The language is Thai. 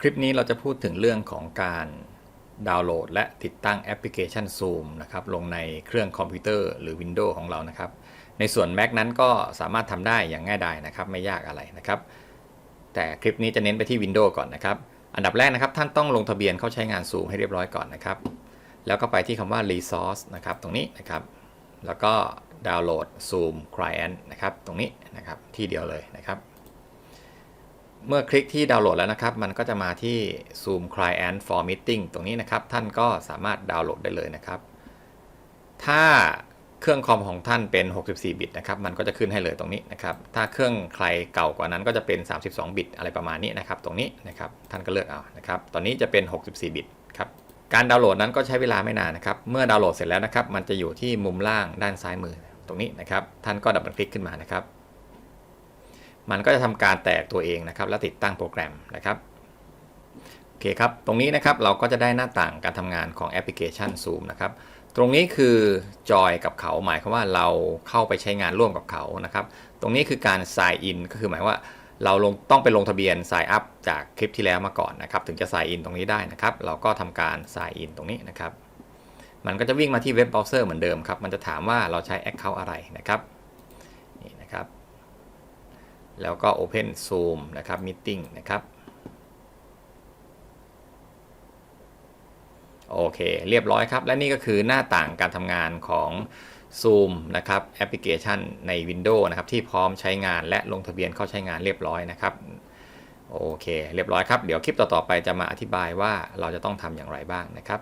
คลิปนี้เราจะพูดถึงเรื่องของการดาวน์โหลด และติดตั้งแอปพลิเคชัน Zoom นะครับลงในเครื่องคอมพิวเตอร์หรือ Windows ของเรานะครับ ในส่วน Mac นั้นก็สามารถทำได้อย่างง่ายดายนะครับ ไม่ยากอะไรนะครับ แต่คลิปนี้จะเน้นไปที่ Windows ก่อนนะครับ อันดับแรกนะครับ ท่านต้องลงทะเบียนเข้าใช้งาน Zoom ให้เรียบร้อยก่อนนะครับ แล้วก็ไปที่คำว่า Resource นะครับ ตรงนี้นะครับ แล้วก็ดาวน์โหลด Zoom Client นะครับ ตรงนี้นะครับที่เดียวเลยนะครับ เมื่อคลิกที่ดาวน์โหลดแล้วนะครับ มันก็จะมาที่ Zoom Client for Meeting ตรงนี้นะครับ ท่านก็สามารถดาวน์โหลดได้เลยนะครับ ถ้าเครื่องคอมของท่านเป็น 64 บิตนะครับ มันก็จะขึ้นให้เลยตรงนี้นะครับ ถ้าเครื่องใครเก่ากว่านั้นก็จะเป็น 32 บิตอะไรประมาณนี้นะครับ ตรงนี้นะครับ ท่านก็เลือกเอานะครับ ตอนนี้จะเป็น 64 บิตครับ การดาวน์โหลดนั้นก็ใช้เวลาไม่นานนะครับ เมื่อดาวน์โหลดเสร็จแล้วนะครับ มันจะอยู่ที่มุมล่างด้านซ้ายมือตรงนี้นะครับ ท่านก็ดับเบิลคลิกขึ้นมานะครับ มันก็จะทำการแตกตัวเองนะครับ และติดตั้งโปรแกรมนะครับโอเคครับ ตรงนี้นะครับเราก็จะได้หน้าต่างการทำงานของแอปพลิเคชัน Zoom นะครับ ตรงนี้คือจอยกับเขาหมายความว่าเราเข้าไปใช้งานร่วมกับเขานะครับ ตรงนี้คือการ sign in ก็คือหมายว่าเราลงต้องไปลงทะเบียน sign up จากคลิปที่แล้วมาก่อนนะครับ ถึงจะ sign in ตรงนี้ได้นะครับ เราก็ทำการ sign in ตรงนี้นะครับ มันก็จะวิ่งมาที่เว็บเบราว์เซอร์เหมือนเดิมครับ มันจะถามว่าเราใช้ Account อะไรนะครับนี่นะครับ แล้วก็ Open Zoom นะครับ Meeting นะครับ โอเค เรียบร้อยครับ และนี่ก็คือหน้าต่างการทำงานของ Zoom นะครับแอปพลิเคชันใน Windows นะครับ ที่พร้อมใช้งานและลงทะเบียนเข้าใช้งานเรียบร้อยนะครับ โอเค เรียบร้อยครับ เดี๋ยวคลิปต่อ ๆ ไปจะมาอธิบายว่าเราจะต้องทำอย่างไรบ้างนะครับ